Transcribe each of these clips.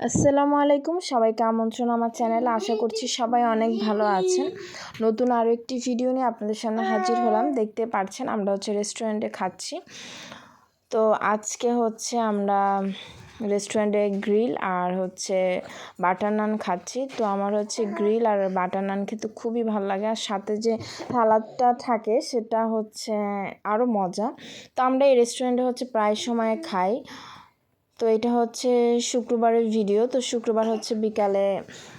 আসসালামু আলাইকুম। সবাইকে আমন্ত্রণ আমার চ্যানেলে। আশা করছি সবাই অনেক ভালো আছেন। নতুন আরও একটি ভিডিও নিয়ে আপনাদের সামনে হাজির হলাম। দেখতে পাচ্ছেন আমরা হচ্ছে রেস্টুরেন্টে খাচ্ছি। তো আজকে হচ্ছে আমরা রেস্টুরেন্টে গ্রিল আর হচ্ছে বাটার নান খাচ্ছি। তো আমার হচ্ছে গ্রিল আর বাটার নান খেতে খুবই ভালো লাগে। আর সাথে যে সালাদটা থাকে, সেটা হচ্ছে আরও মজা। তো আমরা এই রেস্টুরেন্টে হচ্ছে প্রায় সময় খাই। তো এটা হচ্ছে শুক্রবারের ভিডিও তো শুক্রবার হচ্ছে বিকালে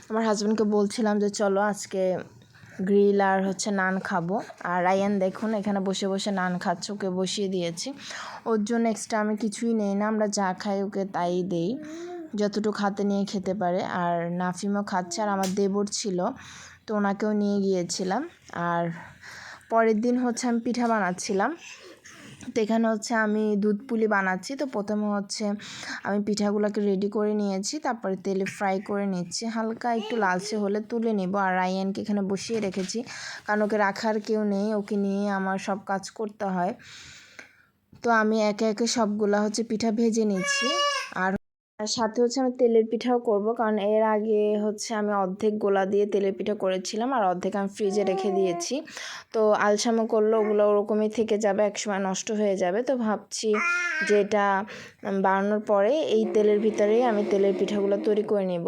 আমার হাজব্যান্ডকে বলছিলাম যে চলো আজকে গ্রিল আর হচ্ছে নান খাব। আর রায়ান দেখুন, এখানে বসে বসে নান খাচ্ছে, ওকে বসিয়ে দিয়েছি। ওর জন্য এক্সট্রা আমি কিছুই নেই না, আমরা যা খাই ওকে তাই দেই। যতটুকু হাতে নিয়ে খেতে পারে। আর নাফিমও খাচ্ছে, আর আমার দেবর ছিল, তো ওনাকেও নিয়ে গিয়েছিলাম। আর পরের দিন হচ্ছে আমি পিঠা বানাচ্ছিলাম। তো এখানে হচ্ছে আমি দুধ পুলি বানাচ্ছি। তো প্রথমে হচ্ছে আমি পিঠাগুলোকে রেডি করে নিয়েছি, তারপরে তেলে ফ্রাই করে নিচ্ছি। হালকা একটু লালচে হলে তুলে নেব। আর রায়ানকে এখানে বসিয়ে রেখেছি। কারণ ওকে রাখার কেউ নেই, ওকে নিয়ে আমার সব কাজ করতে হয়। তো আমি একে একে সবগুলো হচ্ছে পিঠা ভেজে নিচ্ছি। আর সাথে হচ্ছে আমি তেলের পিঠাও করব, কারণ এর আগে হচ্ছে আমি অর্ধেক গোলা দিয়ে তেলের পিঠা করেছিলাম আর অর্ধেক আমি ফ্রিজে রেখে দিয়েছি। তো আলসামো করলে ওগুলো ওরকমই থেকে যাবে, একসময় নষ্ট হয়ে যাবে। তো ভাবছি যে এটা বানানোর পরে এই তেলের ভিতরেই আমি তেলের পিঠাগুলো তৈরি করে নেব।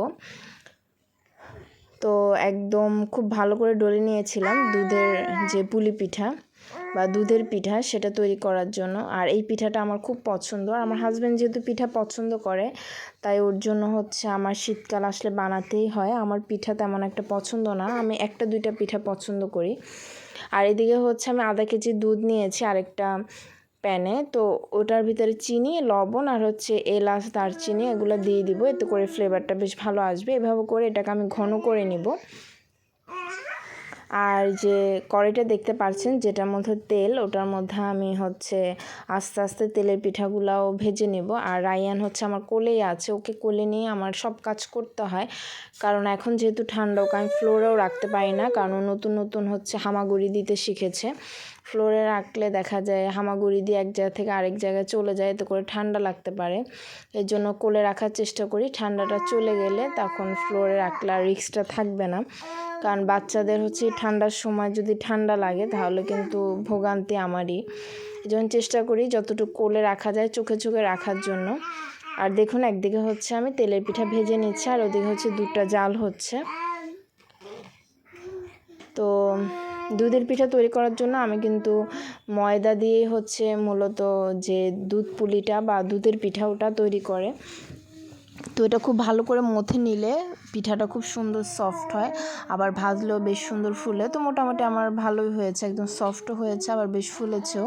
তো একদম খুব ভালো করে ডলে নিয়েছিলাম দুধের যে পুলি পিঠা। বা দুধের পিঠা সেটা তৈরি করার জন্য। আর এই পিঠাটা আমার খুব পছন্দ। আর আমার হাজব্যান্ড যেহেতু পিঠা পছন্দ করে, তাই ওর জন্য হচ্ছে আমার শীতকাল আসলে বানাতেই হয়। আমার পিঠা তেমন একটা পছন্দ না। আমি একটা দুইটা পিঠা পছন্দ করি। আর এদিকে হচ্ছে আমি আধা কেজি দুধ নিয়েছি আরেকটা প্যানে। তো ওটার ভিতরে চিনি, লবণ আর হচ্ছে এলাচ, দারচিনি এগুলো দিয়ে দিব। এতে করে ফ্লেভারটা বেশ ভালো আসবে। এভাবে করে এটাকে আমি ঘন করে নিব। আর যে কড়াইটা দেখতে পাচ্ছেন যেটার মধ্যে তেল, ওটার মধ্যে আমি হচ্ছে আস্তে আস্তে তেলের পিঠাগুলাও ভেজে নেব। আর রায়ান হচ্ছে আমার কোলেই আছে, ওকে কোলে নিয়ে আমার সব কাজ করতে হয়। কারণ এখন যেহেতু ঠান্ডা, ওকে আমি ফ্লোরেও রাখতে পারি না, কারণ নতুন নতুন হচ্ছে হামাগুড়ি দিতে শিখেছে। ফ্লোরে রাখলে দেখা যায় হামাগুড়ি দিয়ে এক জায়গা থেকে আরেক জায়গায় চলে যায়, এতে করে ঠান্ডা লাগতে পারে। এর জন্য কোলে রাখার চেষ্টা করি। ঠান্ডাটা চলে গেলে তখন ফ্লোরে রাখলে আর রিক্সটা থাকবে না। কারণ বাচ্চাদের হচ্ছে ঠান্ডার সময় যদি ঠান্ডা লাগে, তাহলে কিন্তু ভোগান্তি আমারই। জন্য চেষ্টা করি যতটুকু কোলে রাখা যায় চোখে চোখে রাখার জন্য। আর দেখুন, একদিকে হচ্ছে আমি তেলের পিঠা ভেজে নিচ্ছি, আর ওদিকে হচ্ছে দুধটা জাল হচ্ছে। তো দুধের পিঠা তৈরি করার জন্য আমি কিন্তু ময়দা দিয়েই হচ্ছে মূলত যে দুধ পুলিটা বা দুধের পিঠা ওটা তৈরি করে। তো এটা খুব ভালো করে মথে নিলে পিঠাটা খুব সুন্দর সফট হয়। আবার ভাজলেও বেশ সুন্দর ফুলে। তো মোটামুটি আমার ভালোই হয়েছে। একদম সফটও হয়েছে, আবার বেশ ফুলেছেও।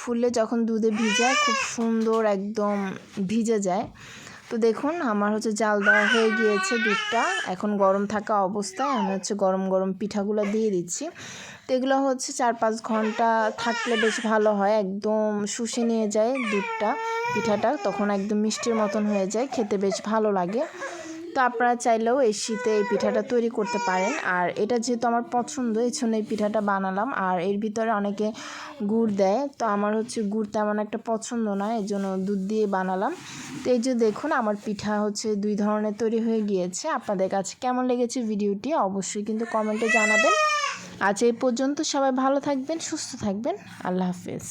ফুললে যখন দুধে ভিজায়, খুব সুন্দর একদম ভিজে যায়। তো দেখুন, আমার হচ্ছে জাল দেওয়া হয়ে গিয়েছে দুধটা। এখন গরম থাকা অবস্থায় আমি হচ্ছে গরম গরম পিঠাগুলো দিয়ে দিচ্ছি। তো এগুলো হচ্ছে চার পাঁচ ঘণ্টা থাকলে বেশ ভালো হয়। একদম শুষে নিয়ে যায় দুধটা, পিঠাটা। তখন একদম মিষ্টির মতন হয়ে যায়, খেতে বেশ ভালো লাগে। তো আপনারা চাইলেও এই শীতে এই পিঠাটা তৈরি করতে পারেন। আর এটা যেহেতু আমার পছন্দ এই জন্য এই পিঠাটা বানালাম। আর এর ভিতরে অনেকে গুড় দেয়, তো আমার হচ্ছে গুড় তেমন একটা পছন্দ না এই জন্য দুধ দিয়ে বানালাম। তো এই যে দেখুন, আমার পিঠা হচ্ছে দুই ধরনের তৈরি হয়ে গিয়েছে। আপনাদের কাছে কেমন লেগেছে ভিডিওটি অবশ্যই কিন্তু কমেন্টে জানাবেন। আজ এই পর্যন্ত সবাই ভালো থাকবেন, সুস্থ থাকবেন। আল্লাহ হাফেজ।